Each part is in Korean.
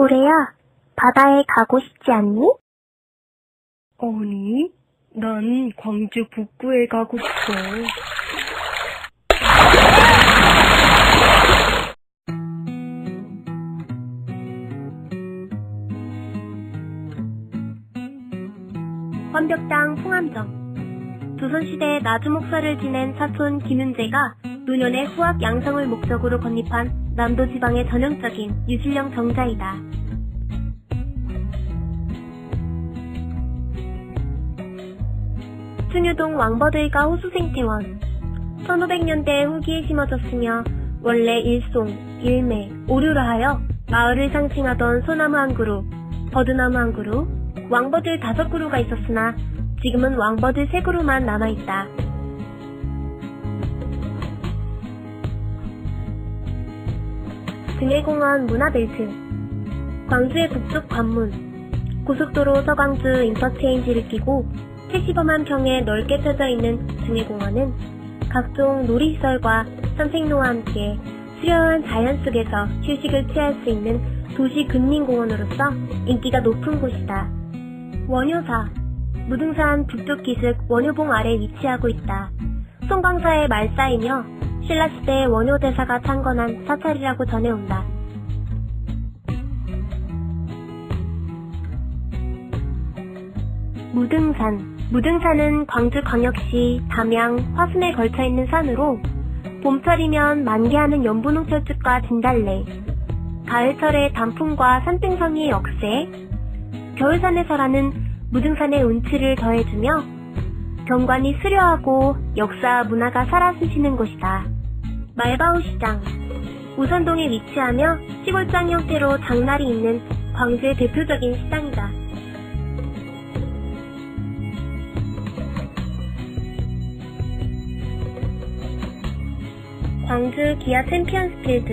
고래야, 바다에 가고 싶지 않니? 아니, 난 광주 북구에 가고 싶어. 환벽당 풍암정 조선시대 나주 목사를 지낸 사촌 김윤재가 노년의 후학 양성을 목적으로 건립한 남도 지방의 전형적인 유실령 정자이다. 충유동 왕버들과 호수생태원 1500년대 후기에 심어졌으며 원래 일송, 일매, 오류라 하여 마을을 상징하던 소나무 한 그루, 버드나무 한 그루, 왕버들 다섯 그루가 있었으나 지금은 왕버들 세 그루만 남아있다. 등해공원 문화벨트 광주의 북쪽 관문 고속도로 서광주 인터체인지를 끼고 70여만 평에 넓게 펴져 있는 등해공원은 각종 놀이시설과 산책로와 함께 수려한 자연 속에서 휴식을 취할 수 있는 도시 근린공원으로서 인기가 높은 곳이다. 원효사 무등산 북쪽 기슭 원효봉 아래 위치하고 있다. 송광사의 말사이며 신라 시대 원효 대사가 창건한 사찰이라고 전해온다. 무등산 무등산은 광주광역시 담양, 화순에 걸쳐 있는 산으로 봄철이면 만개하는 연분홍철쭉과 진달래, 가을철에 단풍과 산등성이의 억새, 겨울산에서라는 무등산의 운치를 더해주며 경관이 수려하고 역사 문화가 살아 숨쉬는 곳이다. 말바우 시장 우선동에 위치하며 시골장 형태로 장날이 있는 광주의 대표적인 시장이다. 광주 기아 챔피언스필드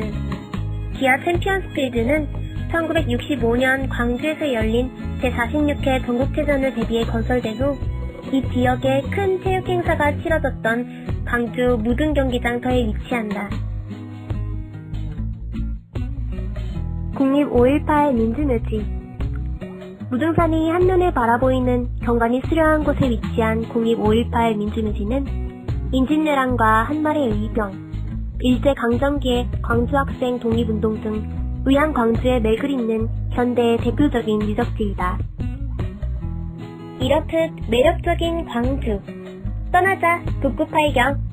기아 챔피언스필드는 1965년 광주에서 열린 제46회 전국체전을 대비해 건설된 후 이 지역에 큰 체육 행사가 치러졌던 광주 무등 경기장터에 위치한다. 국립 5.18 민주묘지 무등산이 한눈에 바라보이는 경관이 수려한 곳에 위치한 국립 5.18 민주묘지는 인진내란과 한마의 의병, 일제강점기의 광주학생 독립운동 등 의향 광주에 맥을 잇는 현대의 대표적인 유적지이다. 이렇듯 매력적인 광주. 떠나자 북구 팔경